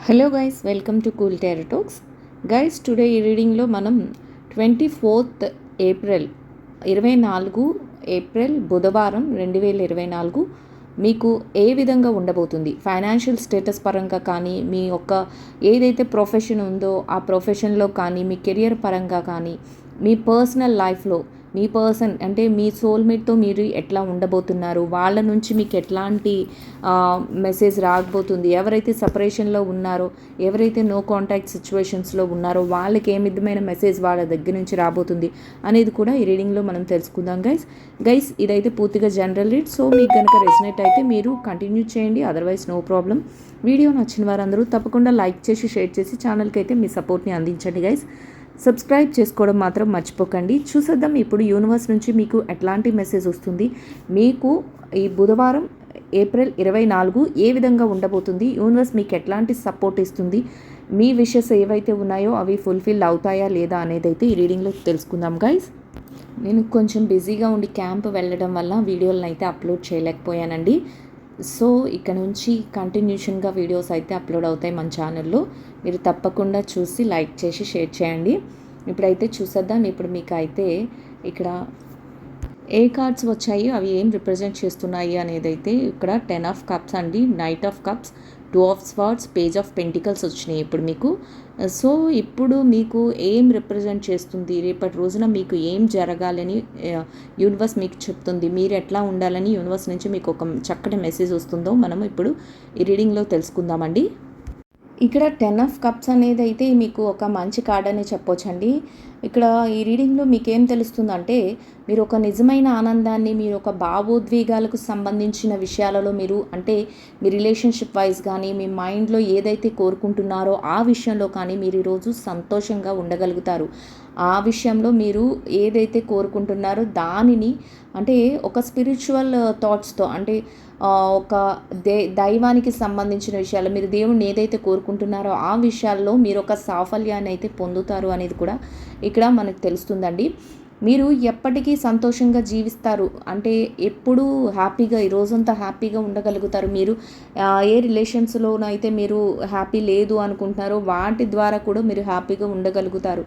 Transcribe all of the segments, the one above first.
Hello guys welcome to cool టెరటోక్స్ guys today ఈ రీడింగ్లో మనం ట్వంటీ ఫోర్త్ ఏప్రిల్ ఇరవై నాలుగు ఏప్రిల్ బుధవారం రెండు వేల ఇరవై నాలుగు మీకు ఏ విధంగా ఉండబోతుంది? ఫైనాన్షియల్ స్టేటస్ పరంగా కానీ మీ యొక్క ఏదైతే ప్రొఫెషన్ ఉందో ఆ ప్రొఫెషన్లో కానీ మీ కెరియర్ పరంగా కానీ మీ పర్సనల్ లైఫ్లో మీ పర్సన్ అంటే మీ సోల్మేట్తో మీరు ఎట్లా ఉండబోతున్నారు? వాళ్ళ నుంచి మీకు ఎట్లాంటి మెసేజ్ రాకపోతుంది? ఎవరైతే సపరేషన్లో ఉన్నారో ఎవరైతే నో కాంటాక్ట్ సిచ్యువేషన్స్లో ఉన్నారో వాళ్ళకి ఏ విధమైన మెసేజ్ వాళ్ళ దగ్గర నుంచి రాబోతుంది అనేది కూడా ఈ రీడింగ్లో మనం తెలుసుకుందాం గైస్ గైస్ ఇదైతే పూర్తిగా జనరల్ రీడ్. సో మీకు కనుక రెసినేట్ అయితే మీరు కంటిన్యూ చేయండి. అదర్వైజ్ నో ప్రాబ్లం వీడియో నచ్చిన వారందరూ తప్పకుండా లైక్ చేసి షేర్ చేసి ఛానల్కి అయితే మీ సపోర్ట్ని అందించండి గైస్ సబ్స్క్రైబ్ చేసుకోవడం మాత్రం మర్చిపోకండి. చూసేద్దాం ఇప్పుడు యూనివర్స్ నుంచి మీకు ఎట్లాంటి మెసేజ్ వస్తుంది. మీకు ఈ బుధవారం ఏప్రిల్ ఇరవై నాలుగు ఏ విధంగా ఉండబోతుంది? యూనివర్స్ మీకు ఎట్లాంటి సపోర్ట్ ఇస్తుంది? మీ విషెస్ ఏవైతే ఉన్నాయో అవి ఫుల్ఫిల్ అవుతాయా లేదా అనేది అయితే ఈ రీడింగ్లో తెలుసుకుందాం గైస్ నేను కొంచెం బిజీగా ఉండి క్యాంప్ వెళ్ళడం వల్ల వీడియోలను అయితే అప్లోడ్ చేయలేకపోయానండి. సో ఇక్కడ నుంచి కంటిన్యూషన్గా వీడియోస్ అయితే అప్లోడ్ అవుతాయి మన ఛానల్లో. మీరు తప్పకుండా చూసి లైక్ చేసి షేర్ చేయండి. ఇప్పుడైతే చూసేద్దాం. ఇప్పుడు మీకు అయితే ఇక్కడ ఏ కార్డ్స్ వచ్చాయి? అవి ఏం రిప్రజెంట్ చేస్తున్నాయి అనేది అయితే ఇక్కడ టెన్ ఆఫ్ కప్స్ అండి. Knight of cups. Two of swords page of pentacles వచ్చినాయి ఇప్పుడు మీకు. సో ఇప్పుడు మీకు ఏం రిప్రజెంట్ చేస్తుంది? రేపటి రోజున మీకు ఏం జరగాలని యూనివర్స్ మీకు చెప్తుంది? మీరు ఎట్లా ఉండాలని యూనివర్స్ నుంచి మీకు ఒక చక్కటి మెసేజ్ వస్తుందో మనం ఇప్పుడు ఈ రీడింగ్లో తెలుసుకుందామండి. ఇక్కడ టెన్ ఆఫ్ కప్స్ అనేది అయితే మీకు ఒక మంచి కార్డ్ అనే చెప్పొచ్చండి. ఇక్కడ ఈ రీడింగ్లో మీకేం తెలుస్తుందంటే మీరు ఒక నిజమైన ఆనందాన్ని మీరు ఒక భావోద్వేగాలకు సంబంధించిన విషయాలలో మీరు అంటే మీ రిలేషన్షిప్ వైజ్ కానీ మీ మైండ్లో ఏదైతే కోరుకుంటున్నారో ఆ విషయంలో కానీ మీరు ఈరోజు సంతోషంగా ఉండగలుగుతారు. ఆ విషయంలో మీరు ఏదైతే కోరుకుంటున్నారో దానిని అంటే ఒక స్పిరిచువల్ థాట్స్తో అంటే ఒక దే దైవానికి సంబంధించిన విషయాలు మీరు దేవుణ్ణి ఏదైతే కోరుకుంటున్నారో ఆ విషయాల్లో మీరు ఒక సాఫల్యాన్ని అయితే పొందుతారు అనేది కూడా ఇక్కడ మనకు తెలుస్తుందండి. మీరు ఎప్పటికీ సంతోషంగా జీవిస్తారు. అంటే ఎప్పుడూ హ్యాపీగా ఈ రోజంతా హ్యాపీగా ఉండగలుగుతారు. మీరు ఏ రిలేషన్స్లోనైతే మీరు హ్యాపీ లేదు అనుకుంటున్నారో వాటి ద్వారా కూడా మీరు హ్యాపీగా ఉండగలుగుతారు.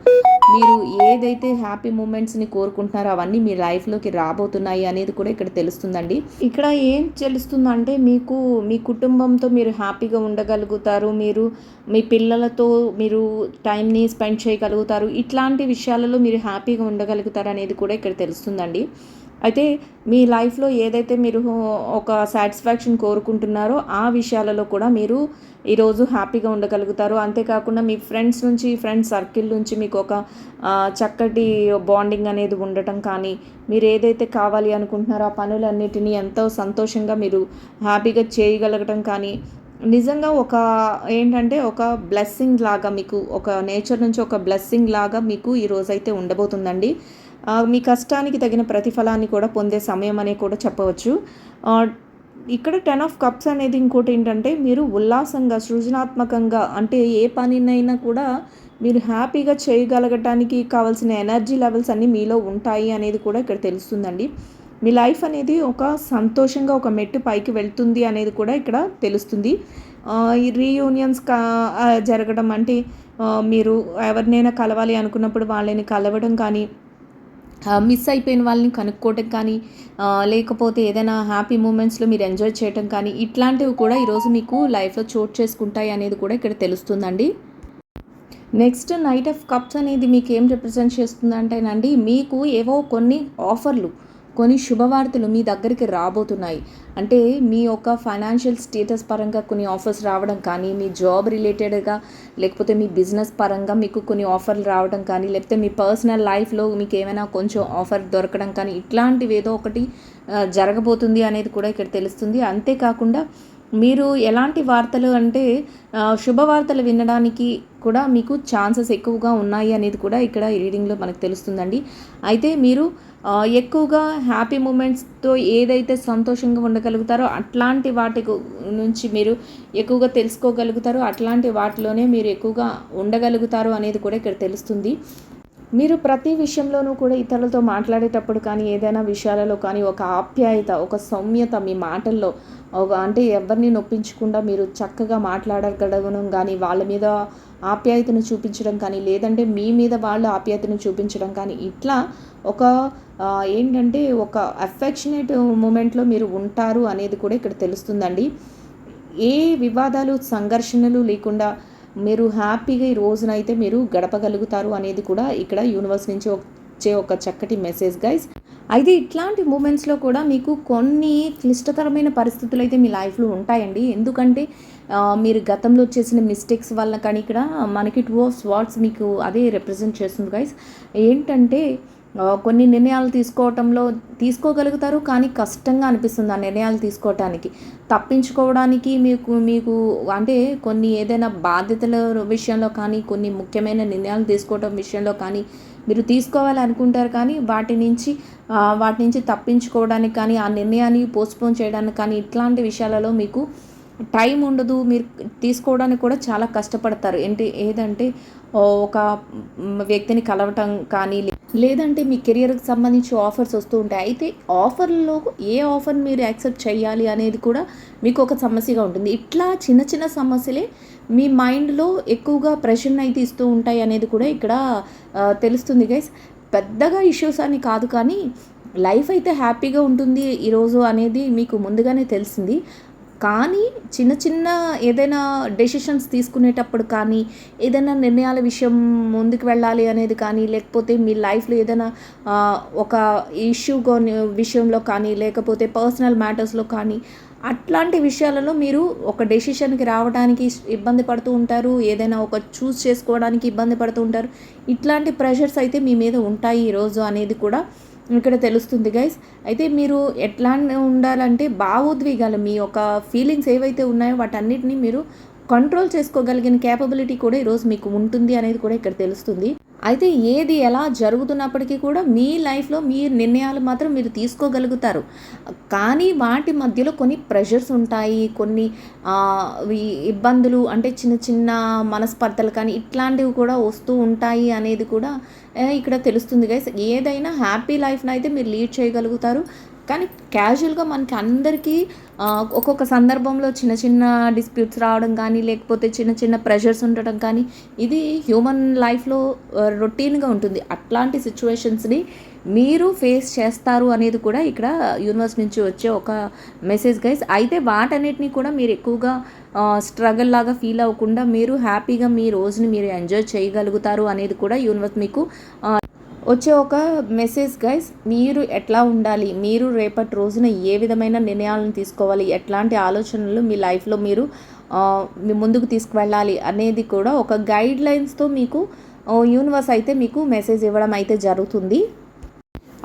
మీరు ఏదైతే హ్యాపీ మూమెంట్స్ని కోరుకుంటున్నారో అవన్నీ మీ లైఫ్లోకి రాబోతున్నాయి అనేది కూడా ఇక్కడ తెలుస్తుందండి. ఇక్కడ ఏం తెలుస్తుందంటే మీకు మీ కుటుంబంతో మీరు హ్యాపీగా ఉండగలుగుతారు. మీరు మీ పిల్లలతో మీరు టైంని స్పెండ్ చేయగలుగుతారు. ఇట్లాంటి విషయాలలో మీరు హ్యాపీగా ఉండగలుగుతారు. అనేది కూడా ఇక్కడ తెలుస్తుందండి. అయితే మీ లైఫ్లో ఏదైతే మీరు ఒక సాటిస్ఫాక్షన్ కోరుకుంటున్నారో ఆ విషయాలలో కూడా మీరు ఈరోజు హ్యాపీగా ఉండగలుగుతారు. అంతేకాకుండా మీ ఫ్రెండ్స్ నుంచి ఫ్రెండ్స్ సర్కిల్ నుంచి మీకు ఒక చక్కటి బాండింగ్ అనేది ఉండటం కానీ మీరు ఏదైతే కావాలి అనుకుంటున్నారో ఆ పనులన్నిటినీ ఎంతో సంతోషంగా మీరు హ్యాపీగా చేయగలగటం కానీ నిజంగా ఒక ఏంటంటే ఒక బ్లెస్సింగ్ లాగా మీకు ఒక నేచర్ నుంచి ఒక బ్లెస్సింగ్ లాగా మీకు ఈరోజైతే ఉండబోతుందండి. మీ కష్టానికి తగిన ప్రతిఫలాన్ని కూడా పొందే సమయం అనే కూడా చెప్పవచ్చు. ఇక్కడ టెన్ ఆఫ్ కప్స్ అనేది ఇంకోటి ఏంటంటే మీరు ఉల్లాసంగా సృజనాత్మకంగా అంటే ఏ పనినైనా కూడా మీరు హ్యాపీగా చేయగలగటానికి కావాల్సిన ఎనర్జీ లెవెల్స్ అన్నీ మీలో ఉంటాయి అనేది కూడా ఇక్కడ తెలుస్తుందండి. మీ లైఫ్ అనేది ఒక సంతోషంగా ఒక మెట్టు పైకి వెళ్తుంది అనేది కూడా ఇక్కడ తెలుస్తుంది. ఈ రీయూనియన్స్ కా జరగడం అంటే మీరు ఎవరినైనా కలవాలి అనుకున్నప్పుడు వాళ్ళని కలవడం కానీ మిస్ అయిపోయిన వాళ్ళని కనుక్కోవటం కానీ లేకపోతే ఏదైనా హ్యాపీ మూమెంట్స్లో మీరు ఎంజాయ్ చేయటం కానీ ఇట్లాంటివి కూడా ఈరోజు మీకు లైఫ్లో చోటు చేసుకుంటాయి అనేది కూడా ఇక్కడ తెలుస్తుందండి. నెక్స్ట్ నైట్ ఆఫ్ కప్స్ అనేది మీకు ఏం రిప్రజెంట్ చేస్తుందంటేనండి మీకు ఏవో కొన్ని ఆఫర్లు కొన్ని శుభవార్తలు మీ దగ్గరికి రాబోతున్నాయి. అంటే మీ యొక్క ఫైనాన్షియల్ స్టేటస్ పరంగా కొన్ని ఆఫర్స్ రావడం కానీ మీ జాబ్ రిలేటెడ్గా లేకపోతే మీ బిజినెస్ పరంగా మీకు కొన్ని ఆఫర్లు రావడం కానీ లేకపోతే మీ పర్సనల్ లైఫ్లో మీకు ఏమైనా కొంచెం ఆఫర్ దొరకడం కానీ ఇట్లాంటివి ఏదో ఒకటి జరగబోతుంది అనేది కూడా ఇక్కడ తెలుస్తుంది. అంతేకాకుండా మీరు ఎలాంటి వార్తలు అంటే శుభవార్తలు వినడానికి కూడా మీకు ఛాన్సెస్ ఎక్కువగా ఉన్నాయి అనేది కూడా ఇక్కడ రీడింగ్లో మనకు తెలుస్తుందండి. అయితే మీరు ఎక్కువగా హ్యాపీ మూమెంట్స్తో ఏదైతే సంతోషంగా ఉండగలుగుతారో అట్లాంటి వాటి నుంచి మీరు ఎక్కువగా తెలుసుకోగలుగుతారో అట్లాంటి వాటిలోనే మీరు ఎక్కువగా ఉండగలుగుతారు అనేది కూడా ఇక్కడ తెలుస్తుంది. మీరు ప్రతి విషయంలోనూ కూడా ఇతరులతో మాట్లాడేటప్పుడు కానీ ఏదైనా విషయాలలో కానీ ఒక ఆప్యాయత ఒక సౌమ్యత మీ మాటల్లో ఒక- అంటే ఎవరిని నొప్పించకుండా మీరు చక్కగా మాట్లాడగలగడం కానీ వాళ్ళ మీద ఆప్యాయతను చూపించడం కానీ లేదంటే మీ మీద వాళ్ళు ఆప్యాయతను చూపించడం కానీ ఇట్లా ఒక ఏంటంటే ఒక అఫెక్షనేట్ మూమెంట్లో మీరు ఉంటారు అనేది కూడా ఇక్కడ తెలుస్తుందండి. ఏ వివాదాలు సంఘర్షణలు లేకుండా మీరు హ్యాపీగా ఈ రోజునైతే మీరు గడపగలుగుతారు అనేది కూడా ఇక్కడ యూనివర్స్ నుంచి వచ్చే ఒక చక్కటి మెసేజ్ గైస్ అయితే ఇట్లాంటి మూమెంట్స్లో కూడా మీకు కొన్ని క్లిష్టతరమైన పరిస్థితులు అయితే మీ లైఫ్లో ఉంటాయండి. ఎందుకంటే మీరు గతంలో చేసిన మిస్టేక్స్ వల్ల కానీ ఇక్కడ మనకి టూ ఆఫ్ స్వాట్స్ మీకు అదే రిప్రజెంట్ చేస్తుంది గైస్ ఏంటంటే కొన్ని నిర్ణయాలు తీసుకోవటంలో తీసుకోగలుగుతారు కానీ కష్టంగా అనిపిస్తుంది ఆ నిర్ణయాలు తీసుకోవటానికి. తప్పించుకోవడానికి మీకు మీకు అంటే కొన్ని ఏదైనా బాధ్యతల విషయంలో కానీ కొన్ని ముఖ్యమైన నిర్ణయాలు తీసుకోవటం విషయంలో కానీ మీరు తీసుకోవాలి అనుకుంటారు కానీ వాటి నుంచి వాటి నుంచి తప్పించుకోవడానికి కానీ ఆ నిర్ణయాన్ని పోస్ట్పోన్ చేయడానికి కానీ ఇట్లాంటి విషయాలలో మీకు టైం ఉండదు. మీరు తీసుకోవడానికి కూడా చాలా కష్టపడతారు. ఏంటి ఏదంటే ఒక వ్యక్తిని కలవటం కానీ లేదంటే మీ కెరియర్కి సంబంధించి ఆఫర్స్ వస్తూ ఉంటాయి. అయితే ఆఫర్లో ఏ ఆఫర్ మీరు యాక్సెప్ట్ చేయాలి అనేది కూడా మీకు ఒక సమస్యగా ఉంటుంది. ఇట్లా చిన్న చిన్న సమస్యలే మీ మైండ్లో ఎక్కువగా ప్రెషర్ని అయితే ఇస్తూ ఉంటాయి అనేది కూడా ఇక్కడ తెలుస్తుంది గైస్. పెద్దగా ఇష్యూస్ అని కాదు కానీ లైఫ్ అయితే హ్యాపీగా ఉంటుంది ఈరోజు అనేది మీకు ముందుగానే తెలిసింది. కానీ చిన్న చిన్న ఏదైనా డెసిషన్స్ తీసుకునేటప్పుడు కానీ ఏదైనా నిర్ణయాల విషయం ముందుకు వెళ్ళాలి అనేది కానీ లేకపోతే మీ లైఫ్లో ఏదైనా ఒక ఇష్యూ విషయంలో కానీ లేకపోతే పర్సనల్ మ్యాటర్స్లో కానీ అట్లాంటి విషయాలలో మీరు ఒక డెసిషన్కి రావడానికి ఇబ్బంది పడుతూ ఉంటారు ఏదైనా ఒక చూస్ చేసుకోవడానికి ఇబ్బంది పడుతూ ఉంటారు. ఇట్లాంటి ప్రెషర్స్ అయితే మీ మీద ఉంటాయి ఈరోజు అనేది కూడా ఇక్కడ తెలుస్తుంది గైస్ అయితే మీరు ఎట్లా ఉండాలంటే భావోద్వేగాలు మీ యొక్క ఫీలింగ్స్ ఏవైతే ఉన్నాయో వాటన్నిటిని మీరు కంట్రోల్ చేసుకోగలిగిన క్యాపబిలిటీ కూడా ఈరోజు మీకు ఉంటుంది అనేది కూడా ఇక్కడ తెలుస్తుంది. అయితే ఏది ఎలా జరుగుతున్నప్పటికీ కూడా మీ లైఫ్లో మీ నిర్ణయాలు మాత్రం మీరు తీసుకోగలుగుతారు. కానీ వాటి మధ్యలో కొన్ని ప్రెషర్స్ ఉంటాయి కొన్ని ఇబ్బందులు అంటే చిన్న చిన్న మనస్పర్ధలు కానీ ఇట్లాంటివి కూడా వస్తూ ఉంటాయి అనేది కూడా ఇక్కడ తెలుస్తుంది గైస్ ఏదైనా హ్యాపీ లైఫ్ని అయితే మీరు లీడ్ చేయగలుగుతారు. కానీ క్యాజువల్గా మనకి అందరికీ ఒక్కొక్క సందర్భంలో చిన్న చిన్న డిస్ప్యూట్స్ రావడం కానీ లేకపోతే చిన్న చిన్న ప్రెషర్స్ ఉండటం కానీ ఇది హ్యూమన్ లైఫ్లో రొటీన్గా ఉంటుంది. అట్లాంటి సిచ్యువేషన్స్ని మీరు ఫేస్ చేస్తారు అనేది కూడా ఇక్కడ యూనివర్స్ నుంచి వచ్చే ఒక మెసేజ్ గైస్ అయితే వాటన్నిటిని కూడా మీరు ఎక్కువగా స్ట్రగల్ లాగా ఫీల్ అవ్వకుండా మీరు హ్యాపీగా మీ రోజుని మీరు ఎంజాయ్ చేయగలుగుతారు అనేది కూడా యూనివర్స్ మీకు వచ్చే ఒక మెసేజ్ గైస్ మీరు ఎట్లా ఉండాలి? మీరు రేపటి రోజున ఏ విధమైన నిర్ణయాలను తీసుకోవాలి? ఎట్లాంటి ఆలోచనలు మీ లైఫ్లో మీరు మీ ముందుకు తీసుకువెళ్ళాలి అనేది కూడా ఒక గైడ్ లైన్స్తో మీకు యూనివర్స్ అయితే మీకు మెసేజ్ ఇవ్వడం అయితే జరుగుతుంది.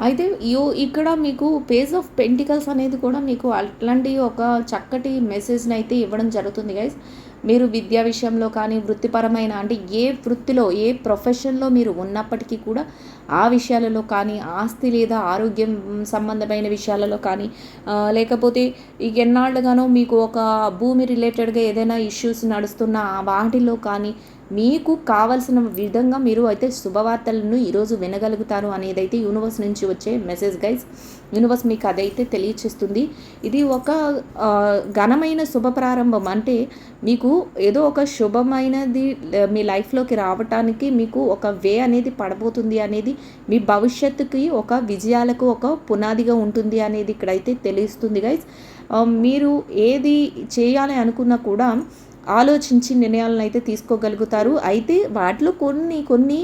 అయితే యూ ఇక్కడ మీకు పేజ్ ఆఫ్ పెంటికల్స్ అనేది కూడా మీకు అట్లాంటి ఒక చక్కటి మెసేజ్ని అయితే ఇవ్వడం జరుగుతుంది గైస్ మీరు విద్యా విషయంలో కానీ వృత్తిపరమైన అంటే ఏ వృత్తిలో ఏ ప్రొఫెషన్లో మీరు ఉన్నప్పటికీ కూడా ఆ విషయాలలో కానీ ఆస్తి లేదా ఆరోగ్యం సంబంధమైన విషయాలలో కానీ లేకపోతే ఈ ఎన్నాళ్ళుగానో మీకు ఒక భూమి రిలేటెడ్గా ఏదైనా ఇష్యూస్ నడుస్తున్న ఆ వాటిలో కానీ మీకు కావలసిన విధంగా మీరు అయితే శుభవార్తలను ఈరోజు వినగలుగుతారు అనేది అయితే యూనివర్స్ నుంచి వచ్చే మెసేజ్ గైస్ యూనివర్స్ మీకు అదైతే తెలియచేస్తుంది. ఇది ఒక ఘనమైన శుభ ప్రారంభం అంటే మీకు ఏదో ఒక శుభమైనది మీ లైఫ్లోకి రావటానికి మీకు ఒక వే అనేది పడబోతుంది అనేది మీ భవిష్యత్తుకి ఒక విజయాలకు ఒక పునాదిగా ఉంటుంది అనేది ఇక్కడైతే తెలుస్తుంది గైస్ మీరు ఏది చేయాలి అనుకున్నా కూడా ఆలోచించి నిర్ణయాలను అయితే తీసుకోగలుగుతారు. అయితే వాటిలో కొన్ని కొన్ని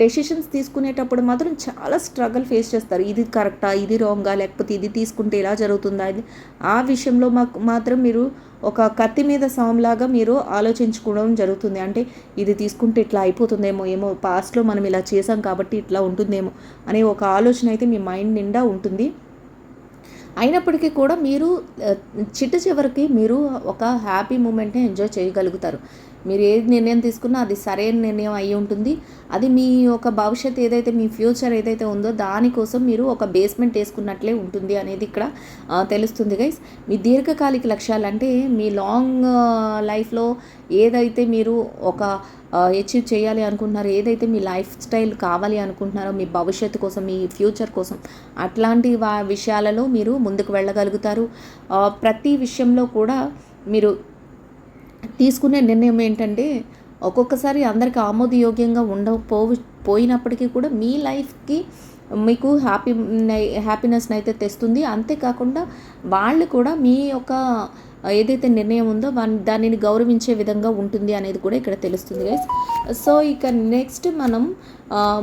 డెసిషన్స్ తీసుకునేటప్పుడు మాత్రం చాలా స్ట్రగుల్ ఫేస్ చేస్తారు. ఇది కరెక్టా ఇది రాంగా లేకపోతే ఇది తీసుకుంటే ఇలా జరుగుతుందా ఇది ఆ విషయంలో మాకు మాత్రం మీరు ఒక కత్తి మీద సాంలాగా మీరు ఆలోచించుకోవడం జరుగుతుంది. అంటే ఇది తీసుకుంటే ఇట్లా అయిపోతుందేమో ఏమో పాస్ట్లో మనం ఇలా చేసాం కాబట్టి ఇట్లా ఉంటుందేమో అనే ఒక ఆలోచన అయితే మీ మైండ్ నిండా ఉంటుంది. అయినప్పటికీ కూడా మీరు చిట్ట చివరికి మీరు ఒక హ్యాపీ మూమెంట్ని ఎంజాయ్ చేయగలుగుతారు. మీరు ఏది నిర్ణయం తీసుకున్నా అది సరైన నిర్ణయం అయి ఉంటుంది. అది మీ యొక్క భవిష్యత్ ఏదైతే మీ ఫ్యూచర్ ఏదైతే ఉందో దానికోసం మీరు ఒక బేస్మెంట్ వేసుకున్నట్లే ఉంటుంది అనేది ఇక్కడ తెలుస్తుంది గైస్. మీ దీర్ఘకాలిక లక్ష్యాలు అంటే మీ లాంగ్ లైఫ్లో ఏదైతే మీరు ఒక అచీవ్ చేయాలి అనుకుంటున్నారో ఏదైతే మీ లైఫ్ స్టైల్ కావాలి అనుకుంటున్నారో మీ భవిష్యత్తు కోసం మీ ఫ్యూచర్ కోసం అట్లాంటి విషయాలలో మీరు ముందుకు వెళ్ళగలుగుతారు. ప్రతి విషయంలో కూడా మీరు తీసుకునే నిర్ణయం ఏంటంటే ఒక్కొక్కసారి అందరికి ఆమోదయోగ్యంగా ఉండపో పోయినప్పటికీ కూడా మీ లైఫ్కి మీకు హ్యాపీ హ్యాపీనెస్ని అయితే తెస్తుంది. అంతేకాకుండా వాళ్ళు కూడా మీ యొక్క ఏదైతే నిర్ణయం ఉందో దానిని గౌరవించే విధంగా ఉంటుంది అనేది కూడా ఇక్కడ తెలుస్తుంది గైస్ సో ఇక నెక్స్ట్ మనం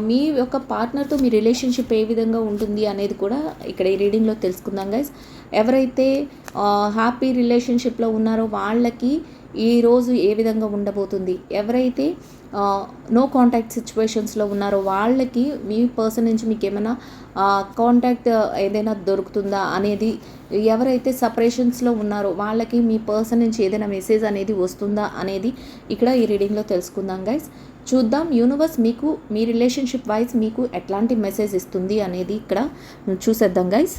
మీ యొక్క పార్ట్నర్తో మీ రిలేషన్షిప్ ఏ విధంగా ఉంటుంది అనేది కూడా ఇక్కడ ఈ రీడింగ్లో తెలుసుకుందాం గైస్ ఎవరైతే హ్యాపీ రిలేషన్షిప్లో ఉన్నారో వాళ్ళకి ఈరోజు ఏ విధంగా ఉండబోతుంది? ఎవరైతే నో కాంటాక్ట్ సిచ్యువేషన్స్లో ఉన్నారో వాళ్ళకి మీ పర్సన్ నుంచి మీకు ఏమైనా కాంటాక్ట్ ఏదైనా దొరుకుతుందా అనేది ఎవరైతే సపరేషన్స్లో ఉన్నారో వాళ్ళకి మీ పర్సన్ నుంచి ఏదైనా మెసేజ్ అనేది వస్తుందా అనేది ఇక్కడ ఈ రీడింగ్లో తెలుసుకుందాం గైస్ చూద్దాం యూనివర్స్ మీకు మీ రిలేషన్షిప్ వైజ్ మీకు ఎట్లాంటి మెసేజ్ ఇస్తుంది అనేది ఇక్కడ చూసేద్దాం గైస్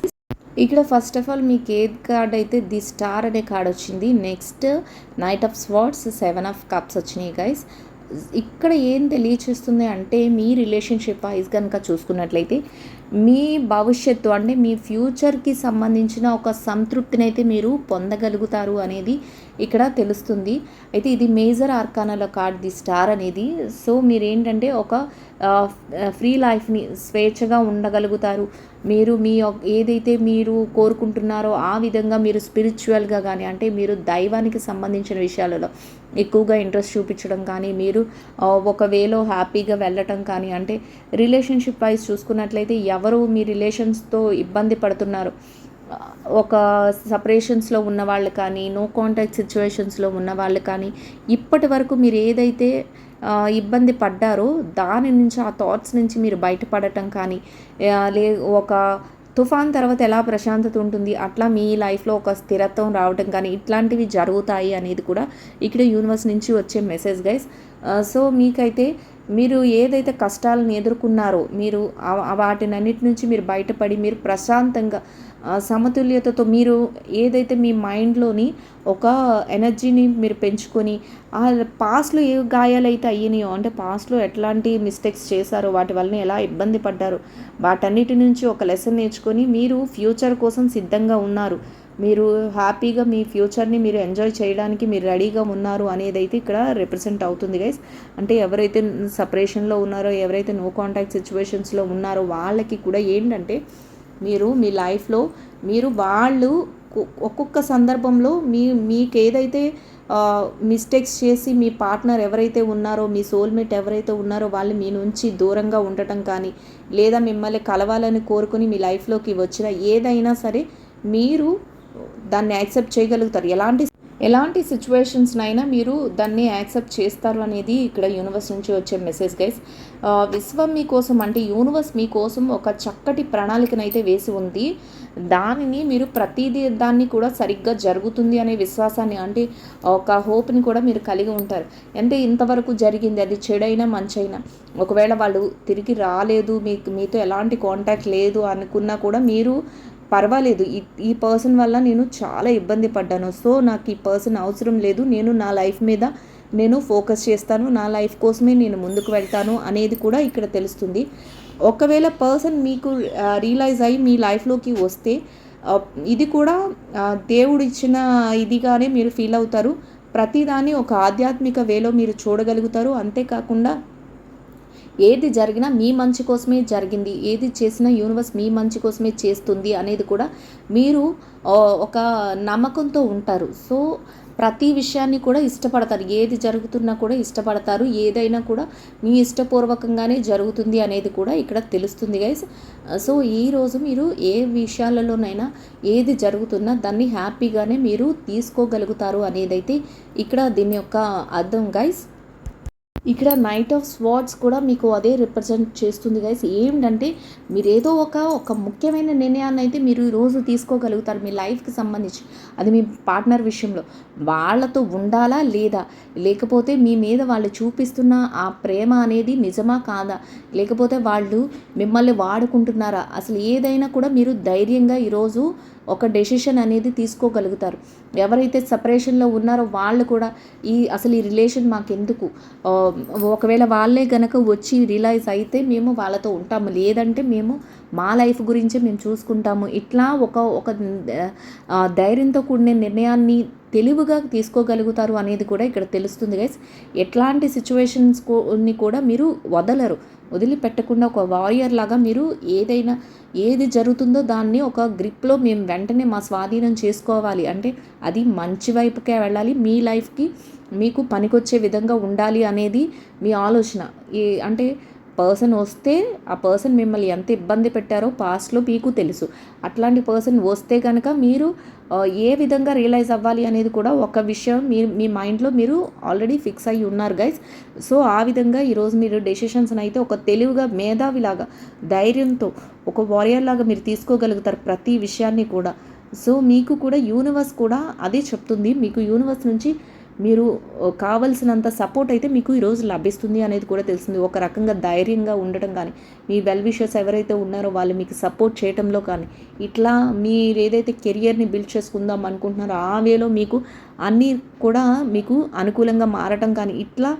ఇక్కడ ఫస్ట్ ఆఫ్ ఆల్ మీకు ఏది కార్డ్ అయితే ది స్టార్ అనే కార్డ్ వచ్చింది next knight of swords seven of cups వచ్చినాయి గైస్ ఇక్కడ ఏం తెలియచేస్తుంది అంటే మీ రిలేషన్షిప్ వైజ్ కనుక చూసుకున్నట్లయితే మీ భవిష్యత్తు అంటే మీ ఫ్యూచర్కి సంబంధించిన ఒక సంతృప్తిని అయితే మీరు పొందగలుగుతారు అనేది ఇక్కడ తెలుస్తుంది. అయితే ఇది మేజర్ ఆర్కానాల కార్డ్ ది స్టార్ అనేది. సో మీరు ఏంటంటే ఒక ఫ్రీ లైఫ్ని స్వేచ్ఛగా ఉండగలుగుతారు. మీరు మీ ఏదైతే మీరు కోరుకుంటున్నారో ఆ విధంగా మీరు స్పిరిచువల్గా కానీ అంటే మీరు దైవానికి సంబంధించిన విషయాలలో ఎక్కువగా ఇంట్రెస్ట్ చూపించడం కానీ మీరు ఒక వేలో హ్యాపీగా వెళ్ళటం కానీ అంటే రిలేషన్షిప్ వైజ్ చూసుకున్నట్లయితే ఎవరు మీ రిలేషన్స్తో ఇబ్బంది పడుతున్నారు? ఒక సపరేషన్స్లో ఉన్న వాళ్ళు కానీ నో కాంటాక్ట్ సిచ్యువేషన్స్లో ఉన్న వాళ్ళు కానీ ఇప్పటి వరకు మీరు ఏదైతే ఇబ్బంది పడ్డారో దాని నుంచి ఆ థాట్స్ నుంచి మీరు బయటపడటం కానీ లే ఒక తుఫాన్ తర్వాత ఎలా ప్రశాంతత ఉంటుంది అట్లా మీ లైఫ్లో ఒక స్థిరత్వం రావటం కానీ ఇట్లాంటివి జరుగుతాయి అనేది కూడా ఇక్కడ యూనివర్స్ నుంచి వచ్చే మెసేజ్ గైస్ సో మీకైతే మీరు ఏదైతే కష్టాలను ఎదుర్కొన్నారో మీరు వాటినన్నిటి నుంచి మీరు బయటపడి మీరు ప్రశాంతంగా సమతుల్యతతో మీరు ఏదైతే మీ మైండ్లోని ఒక ఎనర్జీని మీరు పెంచుకొని ఆ పాస్ట్లో ఏ గాయాలైతే అయ్యినాయో అంటే పాస్ట్లో ఎట్లాంటి మిస్టేక్స్ చేశారో వాటి వలన ఎలా ఇబ్బంది పడ్డారు వాటన్నిటి నుంచి ఒక లెసన్ నేర్చుకొని మీరు ఫ్యూచర్ కోసం సిద్ధంగా ఉన్నారు. మీరు హ్యాపీగా మీ ఫ్యూచర్ని మీరు ఎంజాయ్ చేయడానికి మీరు రెడీగా ఉన్నారు అనేది అయితే ఇక్కడ రిప్రజెంట్ అవుతుంది గైస్ అంటే ఎవరైతే సపరేషన్లో ఉన్నారో ఎవరైతే నో కాంటాక్ట్ సిచ్యువేషన్స్లో ఉన్నారో వాళ్ళకి కూడా ఏంటంటే మీరు మీ లైఫ్లో మీరు వాళ్ళు ఒక్కొక్క సందర్భంలో మీ మీకు ఏదైతే మిస్టేక్స్ చేసి మీ పార్ట్నర్ ఎవరైతే ఉన్నారో మీ సోల్మేట్ ఎవరైతే ఉన్నారో వాళ్ళు మీ నుంచి దూరంగా ఉండటం కానీ లేదా మిమ్మల్ని కలవాలని కోరుకుని మీ లైఫ్లోకి వచ్చిన ఏదైనా సరే మీరు దాన్ని యాక్సెప్ట్ చేయగలుగుతారు. ఎలాంటి ఎలాంటి సిచ్యువేషన్స్నైనా మీరు దాన్ని యాక్సెప్ట్ చేస్తారు అనేది ఇక్కడ యూనివర్స్ నుంచి వచ్చే మెసేజ్ గైస్ విశ్వం మీకోసం అంటే యూనివర్స్ మీకోసం ఒక చక్కటి ప్రణాళికనైతే వేసి ఉంది. దానిని మీరు ప్రతిదీ దాన్ని కూడా సరిగ్గా జరుగుతుంది అనే విశ్వాసాన్ని అంటే ఒక హోప్ని కూడా మీరు కలిగి ఉంటారు. అంటే ఇంతవరకు జరిగింది అది చెడైనా మంచైనా. ఒకవేళ వాళ్ళు తిరిగి రాలేదు మీకు మీతో ఎలాంటి కాంటాక్ట్ లేదు అనుకున్నా కూడా మీరు పర్వాలేదు. ఈ ఈ పర్సన్ వల్ల నేను చాలా ఇబ్బంది పడ్డాను. సో నాకు ఈ పర్సన్ అవసరం లేదు. నేను నా లైఫ్ మీద నేను ఫోకస్ చేస్తాను. నా లైఫ్ కోసమే నేను ముందుకు వెళ్తాను అనేది కూడా ఇక్కడ తెలుస్తుంది. ఒకవేళ పర్సన్ మీకు రియలైజ్ అయ్యి మీ లైఫ్లోకి వస్తే ఇది కూడా దేవుడు ఇచ్చిన ఇదిగానే మీరు ఫీల్ అవుతారు. ప్రతిదాన్ని ఒక ఆధ్యాత్మిక వేలో మీరు చూడగలుగుతారు. అంతేకాకుండా ఏది జరిగినా మీ మంచి కోసమే జరిగింది ఏది చేసినా యూనివర్స్ మీ మంచి కోసమే చేస్తుంది అనేది కూడా మీరు ఒక నమ్మకంతో ఉంటారు. సో ప్రతి విషయాన్ని కూడా ఇష్టపడతారు. ఏది జరుగుతున్నా కూడా ఇష్టపడతారు. ఏదైనా కూడా మీ ఇష్టపూర్వకంగానే జరుగుతుంది అనేది కూడా ఇక్కడ తెలుస్తుంది గైస్ సో ఈరోజు మీరు ఏ విషయాలలోనైనా ఏది జరుగుతున్నా దాన్ని హ్యాపీగానే మీరు తీసుకోగలుగుతారు అనేదైతే ఇక్కడ దీని యొక్క అర్థం గైస్ ఇక్కడ నైట్ ఆఫ్ స్వార్డ్స్ కూడా మీకు అదే రిప్రజెంట్ చేస్తుంది గైస్ ఏంటంటే మీరు ఏదో ఒక ఒక ముఖ్యమైన నిర్ణయాన్ని అయితే మీరు ఈరోజు తీసుకోగలుగుతారు మీ లైఫ్కి సంబంధించి. అది మీ పార్ట్నర్ విషయంలో. వాళ్ళతో ఉండాలా లేదా? లేకపోతే మీ మీద వాళ్ళు చూపిస్తున్న ఆ ప్రేమ అనేది నిజమా కాదా? లేకపోతే వాళ్ళు మిమ్మల్ని వాడుకుంటున్నారా? అసలు ఏదైనా కూడా మీరు ధైర్యంగా ఈరోజు ఒక డెసిషన్ అనేది తీసుకోగలుగుతారు. ఎవరైతే సపరేషన్లో ఉన్నారో వాళ్ళు కూడా ఈ అసలు ఈ రిలేషన్ మాకెందుకు? ఒకవేళ వాళ్ళే గనక వచ్చి రియలైజ్ అయితే మేము వాళ్ళతో ఉంటాము. లేదంటే మేము మా లైఫ్ గురించే మేము చూసుకుంటాము. ఇట్లా ఒక ఒక ధైర్యంతో కూడిన నిర్ణయాన్ని తెలివిగా తీసుకోగలుగుతారు అనేది కూడా ఇక్కడ తెలుస్తుంది గైస్ ఎట్లాంటి సిచ్యువేషన్స్ని కూడా మీరు వదలరు. వదిలిపెట్టకుండా ఒక వారియర్ లాగా మీరు ఏదైనా ఏది జరుగుతుందో దాన్ని ఒక గ్రిప్లో మేము వెంటనే మా స్వాధీనం చేసుకోవాలి. అంటే అది మంచి వైపుకే వెళ్ళాలి. మీ లైఫ్కి మీకు పనికొచ్చే విధంగా ఉండాలి అనేది మీ ఆలోచన. ఈ అంటే పర్సన్ వస్తే ఆ పర్సన్ మిమ్మల్ని ఎంత ఇబ్బంది పెట్టారో పాస్ట్లో మీకు తెలుసు. అట్లాంటి పర్సన్ వస్తే కనుక మీరు ఏ విధంగా రియలైజ్ అవ్వాలి అనేది కూడా ఒక విషయం మీ మీ మైండ్లో మీరు ఆల్రెడీ ఫిక్స్ అయ్యి ఉన్నారు గైస్ సో ఆ విధంగా ఈరోజు మీరు డెసిషన్స్ని అయితే ఒక తెలివిగా మేధావిలాగా ధైర్యంతో ఒక వారియర్ లాగా మీరు తీసుకోగలుగుతారు ప్రతి విషయాన్ని కూడా. సో మీకు కూడా యూనివర్స్ కూడా అదే చెప్తుంది. మీకు యూనివర్స్ నుంచి మీరు కావలసినంత సపోర్ట్ అయితే మీకు ఈరోజు లభిస్తుంది అనేది కూడా తెలిసింది ఒక రకంగా ధైర్యంగా ఉండటం కానీ మీ వెల్ విషర్స్ ఎవరైతే ఉన్నారో వాళ్ళు మీకు సపోర్ట్ చేయటంలో కానీ ఇట్లా మీరు ఏదైతే కెరియర్ని బిల్డ్ చేసుకుందాం అనుకుంటున్నారో ఆ వేలో మీకు అన్నీ కూడా మీకు అనుకూలంగా మారటం కానీ ఇట్లా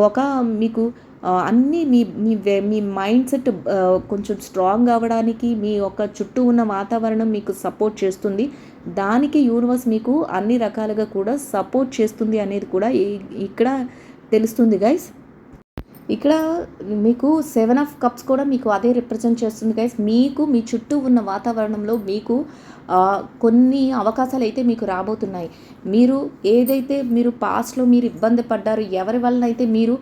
ఒక మీకు అన్నీ మీ మీ మీ మైండ్ సెట్ కొంచెం స్ట్రాంగ్ అవ్వడానికి మీ యొక్క చుట్టూ ఉన్న వాతావరణం మీకు సపోర్ట్ చేస్తుంది. దానికి యూనివర్స్ మీకు అన్ని రకాలుగా కూడా సపోర్ట్ చేస్తుంది అనేది కూడా ఇక్కడ తెలుస్తుంది గైస్ ఇక్కడ మీకు సెవెన్ ఆఫ్ కప్స్ కూడా మీకు అదే రిప్రజెంట్ చేస్తుంది గైస్ మీకు మీ చుట్టూ ఉన్న వాతావరణంలో మీకు కొన్ని అవకాశాలు అయితే మీకు రాబోతున్నాయి. మీరు ఏదైతే మీరు పాస్ట్లో మీరు ఇబ్బంది పడ్డారు ఎవరి వలన అయితే మీరు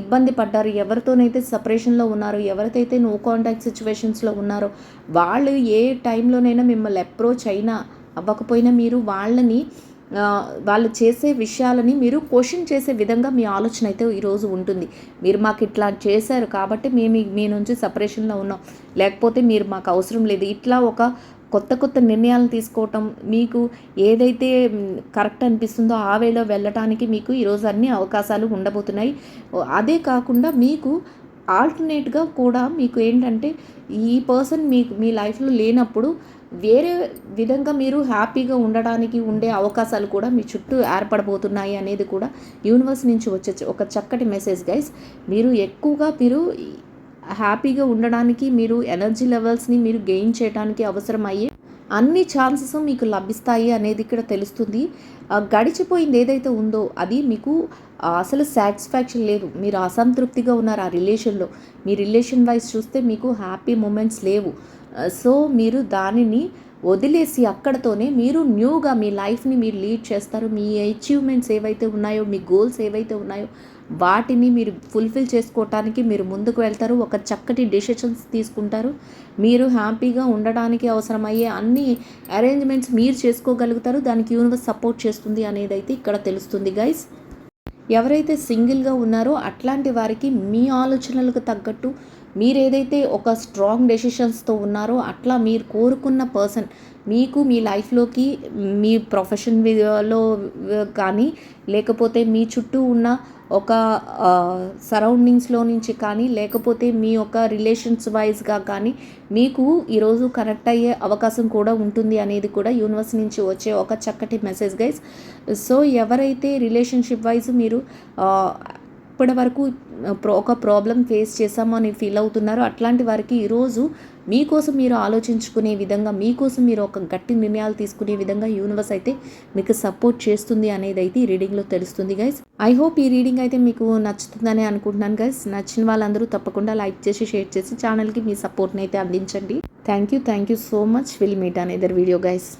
ఇబ్బంది పడ్డారు ఎవరితోనైతే సపరేషన్లో ఉన్నారు ఎవరితైతే నో కాంటాక్ట్ సిచ్యువేషన్స్లో ఉన్నారో వాళ్ళు ఏ టైంలోనైనా మిమ్మల్ని అప్రోచ్ అయినా అవ్వకపోయినా మీరు వాళ్ళని వాళ్ళు చేసే విషయాలని మీరు క్వశ్చన్ చేసే విధంగా మీ ఆలోచన అయితే ఈరోజు ఉంటుంది. మీరు మాకు ఇట్లా చేశారు కాబట్టి మేము మీ నుంచి సపరేషన్లో ఉన్నాం. లేకపోతే మీరు మాకు అవసరం లేదు. ఇట్లా ఒక కొత్త కొత్త నిర్ణయాలు తీసుకోవటం మీకు ఏదైతే కరెక్ట్ అనిపిస్తుందో ఆ వేలో వెళ్ళటానికి మీకు ఈరోజు అన్ని అవకాశాలు ఉండబోతున్నాయి. అదే కాకుండా మీకు ఆల్టర్నేట్గా కూడా మీకు ఏంటంటే ఈ పర్సన్ మీ మీ లైఫ్లో లేనప్పుడు వేరే విధంగా మీరు హ్యాపీగా ఉండడానికి ఉండే అవకాశాలు కూడా మీ చుట్టూ ఏర్పడబోతున్నాయి అనేది కూడా యూనివర్స్ నుంచి వచ్చే ఒక చక్కటి మెసేజ్ గైస్. మీరు ఎక్కువగా మీరు హ్యాపీగా ఉండడానికి మీరు ఎనర్జీ లెవెల్స్ని మీరు గెయిన్ చేయడానికి అవసరమయ్యే అన్ని ఛాన్సెస్ మీకు లభిస్తాయి అనేది ఇక్కడ తెలుస్తుంది. గడిచిపోయింది ఏదైతే ఉందో అది మీకు అసలు సాటిస్ఫాక్షన్ లేదు. మీరు అసంతృప్తిగా ఉన్నారు ఆ రిలేషన్లో. మీ రిలేషన్ వైజ్ చూస్తే మీకు హ్యాపీ మూమెంట్స్ లేవు. సో మీరు దానిని వదిలేసి అక్కడతోనే మీరు న్యూగా మీ లైఫ్ని మీరు లీడ్ చేస్తారు. మీ అచీవ్మెంట్స్ ఏవైతే ఉన్నాయో మీ గోల్స్ ఏవైతే ఉన్నాయో వాటిని మీరు ఫుల్ఫిల్ చేసుకోవటానికి మీరు ముందుకు వెళ్తారు. ఒక చక్కటి డెసిషన్స్ తీసుకుంటారు. మీరు హ్యాపీగా ఉండడానికి అవసరమయ్యే అన్ని అరేంజ్మెంట్స్ మీరు చేసుకోగలుగుతారు. దానికి యూనివర్స్ సపోర్ట్ చేస్తుంది అనేది అయితే ఇక్కడ తెలుస్తుంది గైస్ ఎవరైతే సింగిల్గా ఉన్నారో అట్లాంటి వారికి మీ ఆలోచనలకు తగ్గట్టు మీరు ఏదైతే ఒక స్ట్రాంగ్ డెసిషన్స్తో ఉన్నారో అట్లా మీరు కోరుకున్న పర్సన్ మీకు మీ లైఫ్లోకి మీ ప్రొఫెషన్లో కానీ లేకపోతే మీ చుట్టూ ఉన్న ఒక సరౌండింగ్స్లో నుంచి కానీ లేకపోతే మీ యొక్క రిలేషన్స్ వైజ్గా కానీ మీకు ఈరోజు కనెక్ట్ అయ్యే అవకాశం కూడా ఉంటుంది అనేది కూడా యూనివర్స్ నుంచి వచ్చే ఒక చక్కటి మెసేజ్ గైస్ సో ఎవరైతే రిలేషన్షిప్ వైజ్ మీరు ఇప్పటి వరకు ప్రో- ఒక ప్రాబ్లం ఫేస్ చేసాము అని ఫీల్ అవుతున్నారో అట్లాంటి వారికి ఈరోజు మీకోసం మీరు ఆలోచించుకునే విధంగా మీకోసం మీరు ఒక గట్టి నిర్ణయాలు తీసుకునే విధంగా యూనివర్స్ అయితే మీకు సపోర్ట్ చేస్తుంది అనేది అయితే ఈ రీడింగ్లో తెలుస్తుంది గైస్ ఐ హోప్ ఈ రీడింగ్ అయితే మీకు నచ్చుతుందని అనుకుంటున్నాను గైస్ నచ్చిన వాళ్ళందరూ తప్పకుండా లైక్ చేసి షేర్ చేసి ఛానల్కి మీ సపోర్ట్ని అయితే అందించండి. Thank you thank you so much will meet another video guys